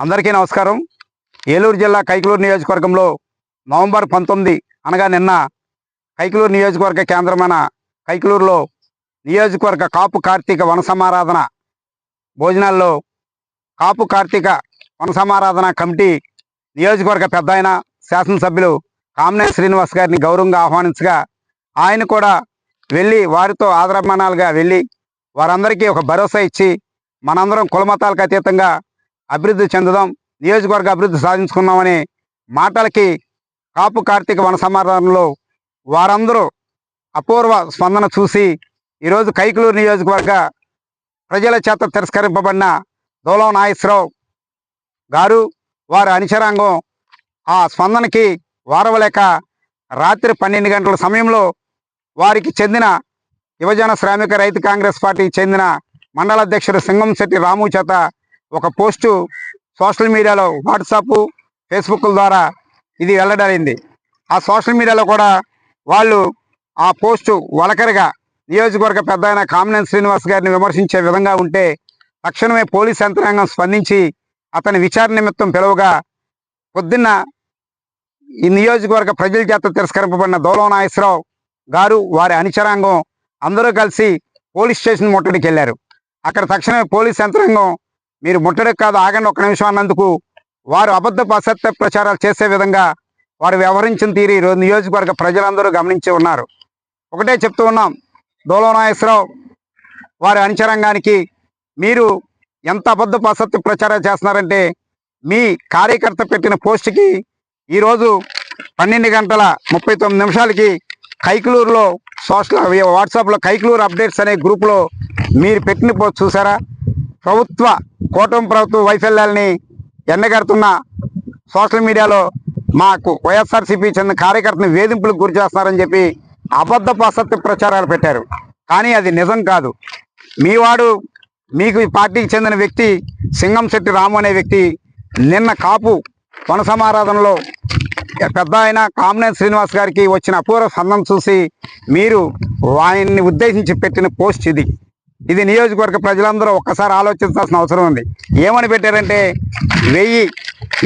అందరికీ నమస్కారం. ఏలూరు జిల్లా కైకలూరు నియోజకవర్గంలో నవంబర్ పంతొమ్మిది అనగా నిన్న కైకలూరు నియోజకవర్గ కేంద్రమైన కైకలూరులో నియోజకవర్గ కాపు కార్తీక వనసమారాధన భోజనాల్లో కాపు కార్తీక వనసమారాధన కమిటీ నియోజకవర్గ పెద్ద ఆయన శాసనసభ్యులు కామినే శ్రీనివాస్ గారిని గౌరవంగా ఆహ్వానించగా ఆయన కూడా వెళ్ళి వారితో ఆదరమానాలుగా వెళ్ళి వారందరికీ ఒక భరోసా ఇచ్చి మనందరం కులమతాలకు అతీతంగా అభివృద్ధి చెందుదాం నియోజకవర్గ అభివృద్ధి సాధించుకుందామని మాటలకి కాపు కార్తీక వన సమాధానంలో వారందరూ అపూర్వ స్పందన చూసి ఈరోజు కైకలూరు నియోజకవర్గ ప్రజల చేత తిరస్కరింపబడిన దోలం నాగేశ్వరరావు గారు వారి అనుచరాంగం ఆ స్పందనకి వారవలేక రాత్రి పన్నెండు గంటల సమయంలో వారికి చెందిన యువజన శ్రామిక రైతు కాంగ్రెస్ పార్టీకి చెందిన మండల అధ్యక్షుడు సింగం శెట్టి రాము చేత ఒక పోస్టు సోషల్ మీడియాలో వాట్సాప్ ఫేస్బుక్ల ద్వారా ఇది వెల్లడైంది. ఆ సోషల్ మీడియాలో కూడా వాళ్ళు ఆ పోస్టు వలకరగా నియోజకవర్గ పెద్ద అయిన కామినేని శ్రీనివాస్ గారిని విమర్శించే విధంగా ఉంటే తక్షణమే పోలీస్ యంత్రాంగం స్పందించి అతని విచారణ నిమిత్తం పిలువగా పొద్దున్న ఈ నియోజకవర్గ ప్రజల చేత తిరస్కరింపబడిన దోలం నాగేశ్వరరావు గారు వారి అనుచరాంగం అందరూ కలిసి పోలీస్ స్టేషన్ ముట్టడికి వెళ్ళారు అక్కడ తక్షణమే పోలీస్ యంత్రాంగం మీరు ముట్టడికి కాదు ఆగండి ఒక్క నిమిషం అన్నందుకు. వారు అబద్ధపు అసత్య ప్రచారాలు చేసే విధంగా వారు వ్యవహరించిన తీరు ఈరోజు నియోజకవర్గ ప్రజలందరూ గమనించి ఉన్నారు. ఒకటే చెప్తూ ఉన్నాం దోలో వారి అనుచరంగానికి మీరు ఎంత అబద్ధపు అసత్య ప్రచారం చేస్తున్నారంటే మీ కార్యకర్త పెట్టిన పోస్టుకి ఈరోజు పన్నెండు గంటల ముప్పై తొమ్మిది నిమిషాలకి కైకలూరులో సోషల్ వాట్సాప్లో కైకలూరు అప్డేట్స్ అనే గ్రూప్లో మీరు పెట్టిన పోస్ట్ చూసారా? ప్రభుత్వ కూటమి ప్రభుత్వ వైఫల్యాల్ని ఎండగడుతున్న సోషల్ మీడియాలో మాకు వైఎస్ఆర్సీపీ చెందిన కార్యకర్తని వేధింపులకు గురి చేస్తున్నారని చెప్పి అబద్ధపు అసత్య ప్రచారాలు పెట్టారు. కానీ అది నిజం కాదు. మీ వాడు మీకు ఈ పార్టీకి చెందిన వ్యక్తి సింగం శెట్టి రాము అనే వ్యక్తి నిన్న కాపు కొనసమారాధనలో పెద్ద ఆయన కామనేని శ్రీనివాస్ గారికి వచ్చిన అపూర్వ సందం చూసి మీరు ఆయన్ని ఉద్దేశించి పెట్టిన పోస్ట్ ఇది. ఇది నియోజకవర్గ ప్రజలందరూ ఒక్కసారి ఆలోచించాల్సిన అవసరం ఉంది. ఏమని పెట్టారంటే వెయ్యి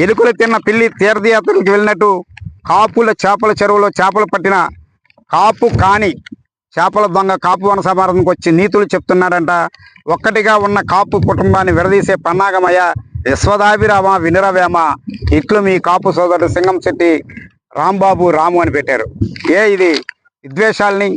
ఎలుకలు తిన్న పిల్లి తీర్థయాత్రలకు వెళ్ళినట్టు కాపుల చేపల చెరువులో చేపలు పట్టిన కాపు కాని చేపల దొంగ కాపు వన వచ్చి నీతులు చెప్తున్నాడంట. ఒక్కటిగా ఉన్న కాపు కుటుంబాన్ని విడదీసే పన్నాగమయ్య విశ్వదాభిరామ వినరవేమ ఇట్లు మీ కాపు సోదరుడు సింగం శెట్టి రాంబాబు రాము అని పెట్టారు. ఏ ఇది విద్వేషాలని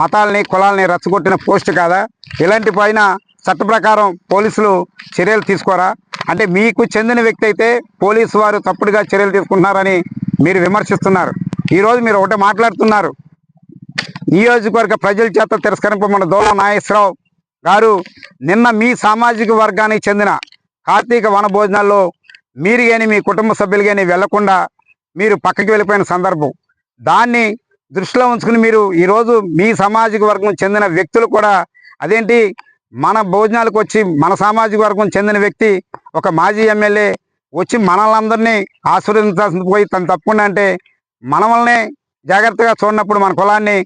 మతాలని కులాలని రచ్చగొట్టిన పోస్ట్ కాదా? ఇలాంటి పైన చట్ట ప్రకారం పోలీసులు చర్యలు తీసుకోరా? అంటే మీకు చెందిన వ్యక్తి అయితే పోలీసు వారు తప్పుడుగా చర్యలు తీసుకుంటున్నారని మీరు విమర్శిస్తున్నారు. ఈరోజు మీరు ఒకటే మాట్లాడుతున్నారు. నియోజకవర్గ ప్రజల చేత తిరస్కరింపమన్న దోళ నాగేశ్వరరావు గారు నిన్న మీ సామాజిక వర్గానికి చెందిన కార్తీక వన భోజనాల్లో మీరు కానీ మీ కుటుంబ సభ్యులు కానీ వెళ్ళకుండా మీరు పక్కకి వెళ్ళిపోయిన సందర్భం. దాన్ని దృష్టిలో ఉంచుకుని మీరు ఈరోజు మీ సామాజిక వర్గం చెందిన వ్యక్తులు కూడా అదేంటి? మన భోజనాలకు వచ్చి మన సామాజిక వర్గం చెందిన వ్యక్తి ఒక మాజీ ఎమ్మెల్యే వచ్చి మనల్ని ఆశీర్వదించాల్సింది పోయి తను తప్పకుండా అంటే మన వల్లనే జాగ్రత్తగా చూడనప్పుడు మన కులాన్ని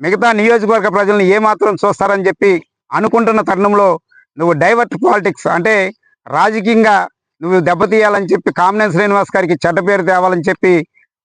మిగతా నియోజకవర్గ ప్రజల్ని ఏమాత్రం చూస్తారని చెప్పి అనుకుంటున్న తరుణంలో నువ్వు డైవర్ట్ పాలిటిక్స్ అంటే రాజకీయంగా నువ్వు దెబ్బతీయాలని చెప్పి కామినేని శ్రీనివాస్ గారికి చెడ్డ పేరు తేవాలని చెప్పి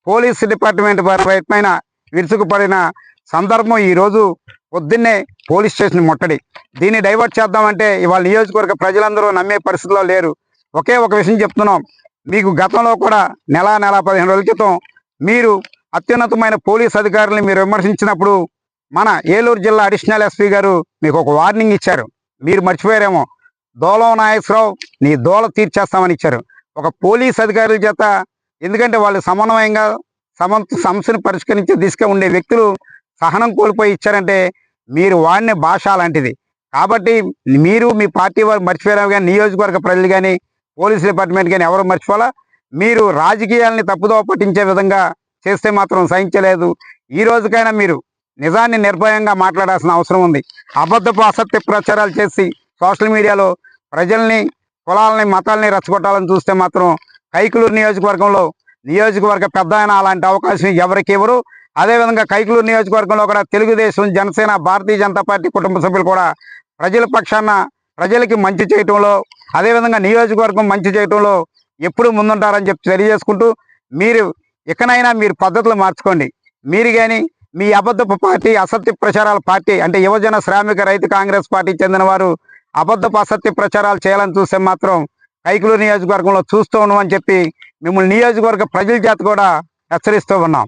పోలీస్ డిపార్ట్మెంట్ వారి ప్రయత్నమైన విరుచుకుపడిన సందర్భం ఈరోజు పొద్దున్నే పోలీస్ స్టేషన్ ముట్టడి. దీన్ని డైవర్ట్ చేద్దామంటే ఇవాళ నియోజకవర్గ ప్రజలందరూ నమ్మే పరిస్థితిలో లేరు. ఒకే ఒక విషయం చెప్తున్నాం. మీకు గతంలో కూడా నెల నెల పదిహేను రోజుల క్రితం మీరు అత్యున్నతమైన పోలీస్ అధికారులను మీరు విమర్శించినప్పుడు మన ఏలూరు జిల్లా అడిషనల్ ఎస్పీ గారు మీకు ఒక వార్నింగ్ ఇచ్చారు. మీరు మర్చిపోయారేమో. దోలం నాయకరావు నీ దోల తీర్చేస్తామని ఇచ్చారు. ఒక పోలీస్ అధికారుల చేత ఎందుకంటే వాళ్ళు సమన్వయంగా సమ సమస్యను పరిష్కరించే దిశగా ఉండే వ్యక్తులు సహనం కోల్పోయి ఇచ్చారంటే మీరు వాడిన భాష లాంటిది కాబట్టి మీరు మీ పార్టీ వారు మర్చిపోయారు కానీ నియోజకవర్గ ప్రజలు కానీ పోలీస్ డిపార్ట్మెంట్ కానీ ఎవరు మర్చిపోవాలా? మీరు రాజకీయాల్ని తప్పుదోవ పట్టించే విధంగా చేస్తే మాత్రం సహించలేదు. ఈ రోజుకైనా మీరు నిజాన్ని నిర్భయంగా మాట్లాడాల్సిన అవసరం ఉంది. అబద్ధపు అసత్య ప్రచారాలు చేసి సోషల్ మీడియాలో ప్రజల్ని కులాలని మతాలని రెచ్చగొట్టాలని చూస్తే మాత్రం కైకులూరు నియోజకవర్గంలో నియోజకవర్గ పెద్ద ఆయన అలాంటి అవకాశం ఎవరికి ఇవ్వరు. అదేవిధంగా కైకులూరు నియోజకవర్గంలో కూడా తెలుగుదేశం జనసేన భారతీయ జనతా పార్టీ కుటుంబ సభ్యులు కూడా ప్రజల పక్షాన ప్రజలకి మంచి చేయటంలో అదేవిధంగా నియోజకవర్గం మంచి చేయటంలో ఎప్పుడు ముందుంటారని చెప్పి తెలియజేసుకుంటూ మీరు ఇకనైనా మీరు పద్ధతులు మార్చుకోండి. మీరు కానీ మీ అబద్ధపు పార్టీ అసత్య ప్రచారాల పార్టీ అంటే యువజన శ్రామిక రైతు కాంగ్రెస్ పార్టీ చెందిన వారు అబద్ధపు అసత్య ప్రచారాలు చేయాలని చూస్తే మాత్రం కైకులూరు నియోజకవర్గంలో చూస్తూ ఉన్నామని చెప్పి మిమ్మల్ని నియోజకవర్గ ప్రజల చేత కూడా హెచ్చరిస్తూ ఉన్నాం.